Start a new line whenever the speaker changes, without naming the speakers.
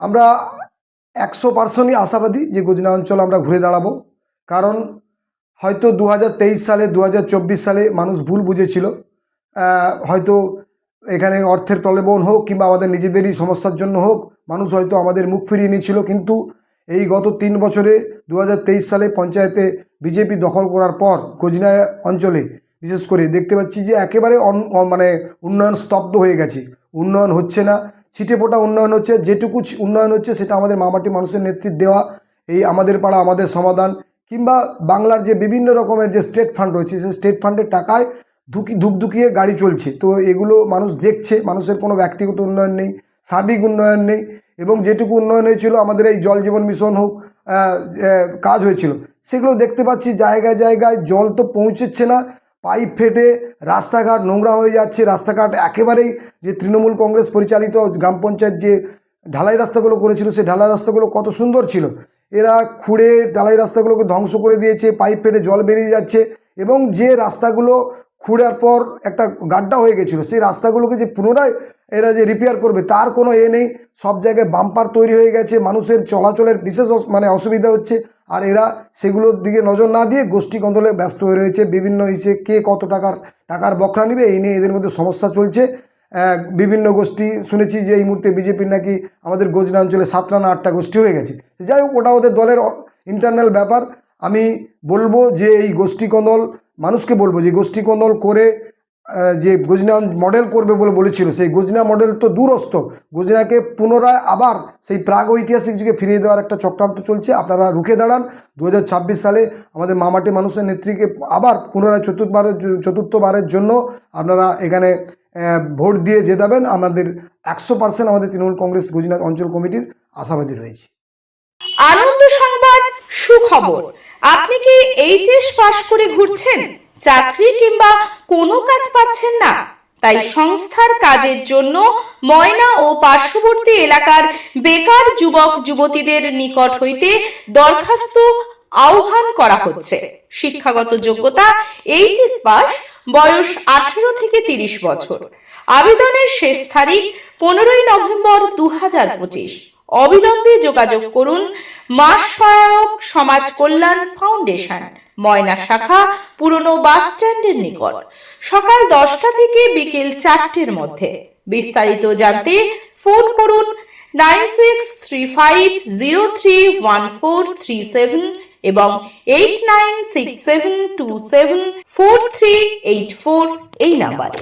আমরা একশো পার্সেন্টই আশাবাদী যে গজনা অঞ্চল আমরা ঘুরে দাঁড়াবো। কারণ হয়তো দু হাজার তেইশ সালে দু হাজার চব্বিশ সালে মানুষ ভুল বুঝেছিল। হয়তো এখানে অর্থের প্রলোভন হোক কিংবা আমাদের নিজেদেরই সমস্যার জন্য হোক, মানুষ হয়তো আমাদের মুখ ফিরিয়ে নিয়েছিল। কিন্তু এই গত তিন বছরে দু হাজার তেইশ সালে পঞ্চায়েতে বিজেপি দখল করার পর গজনা অঞ্চলে, বিশেষ করে দেখতে পাচ্ছি যে একেবারে মানে উন্নয়ন স্তব্ধ হয়ে গেছে। উন্নয়ন হচ্ছে না। ছিটে ফোটা উন্নয়ন হচ্ছে, যেটুকু উন্নয়ন হচ্ছে সেটা আমাদের মামাটি মানুষের নেতৃত্ব দেওয়া, এই আমাদের পাড়া আমাদের সমাধান। কিংবা বাংলার যে বিভিন্ন রকমের যে স্টেট ফান্ড রয়েছে, সেই স্টেট ফান্ডের টাকায় ধুকি ধুকধুকিয়ে গাড়ি চলছে। তো এগুলো মানুষ দেখছে, মানুষের কোনো ব্যক্তিগত উন্নয়ন নেই, সার্বিক উন্নয়ন নেই, এবং যেটুকু উন্নয়ন হয়েছিল, আমাদের এই জল জীবন মিশন হোক কাজ হয়েছিল, সেগুলো দেখতে পাচ্ছি, জায়গায় জায়গায় জল তো পৌঁছচ্ছে না। পাইপ ফেটে রাস্তাঘাট নোংরা হয়ে যাচ্ছে, রাস্তাঘাট একেবারেই যে তৃণমূল কংগ্রেস পরিচালিত গ্রাম পঞ্চায়েত যে ঢালাই রাস্তাগুলো করেছিল, সেই ঢালাই রাস্তাগুলো কত সুন্দর ছিল। এরা খুঁড়ে ঢালাই রাস্তাগুলোকে ধ্বংস করে দিয়েছে, পাইপ ফেটে জল বেরিয়ে যাচ্ছে এবং যে রাস্তাগুলো খুঁড়ার পর একটা গাড্ডা হয়ে গেছিল, সেই রাস্তাগুলোকে যে পুনরায় এরা যে রিপেয়ার করবে, তার কোনো এ নেই। সব জায়গায় বাম্পার তৈরি হয়ে গেছে, মানুষের চলাচলের বিশেষ মানে অসুবিধা হচ্ছে। আর এরা সেগুলোর দিকে নজর না দিয়ে গোষ্ঠী কন্দলে ব্যস্ত হয়ে রয়েছে। বিভিন্ন ইসে কে কত টাকার টাকার বকরা নিবে, এই নিয়ে এদের মধ্যে সমস্যা চলছে। বিভিন্ন গোষ্ঠী, শুনেছি যে এই মুহূর্তে বিজেপির নাকি আমাদের গোজনা অঞ্চলে সাতটা না আটটা গোষ্ঠী হয়ে গেছে। যাই হোক, ওটা ওদের দলের ইন্টারনাল ব্যাপার। আমি বলব যে এই গোষ্ঠী কন্দল, মানুষকে বলব যে গোষ্ঠী কন্দল করে যে গজনা মডেল করবে বলে বলেছিল, সেই গজনা মডেল তো দূরস্থ গজনাকে পুনরায় আবার সেই প্রাগ ঐতিহাসিক যুগে ফিরিয়ে দেওয়ার একটা চক্রান্ত চলছে। আপনারা রুখে দাঁড়ান। দু হাজার ছাব্বিশ সালে আমাদের মামাটি মানুষের নেত্রীকে আবার পুনরায় চতুর্থবারের চতুর্থবারের জন্য আপনারা এখানে ভোট দিয়ে যে জেতাবেন। আমাদের একশো পার্সেন্ট আমাদের তৃণমূল কংগ্রেস গুজরাট অঞ্চল কমিটির আশাবাদী রয়েছে।
আনন্দ সংবাদ, সুখবর। আপনি কি এইচএস পাশ করে ঘুরছেন? চাকরি কিংবা কোনো কাজ পাচ্ছেন না। তাই সংস্থার কাজের জন্য ময়না ও পার্শ্ববর্তী এলাকার বেকার যুবক যুবতীদের নিকট হইতে দরখাস্ত আহ্বান করা হচ্ছে। শিক্ষাগত যোগ্যতা এইচএস পাস বয়স আঠেরো থেকে তিরিশ বছর। আবেদনের শেষ তারিখ পনেরোই নভেম্বর দু হাজার পঁচিশ। অবিলম্বে যোগাযোগ করুন মাস সহায়ক সমাজ কল্যাণ ফাউন্ডেশন, ময়না শাখা, পুরনো বাস স্ট্যান্ডের নিকট। সকাল দশটা থেকে বিকেল চারটের মধ্যে। বিস্তারিত জানতে ফোন করুন nine six three five zero three one four three seven এবং eight nine six seven two seven four three eight four এই নাম্বারে।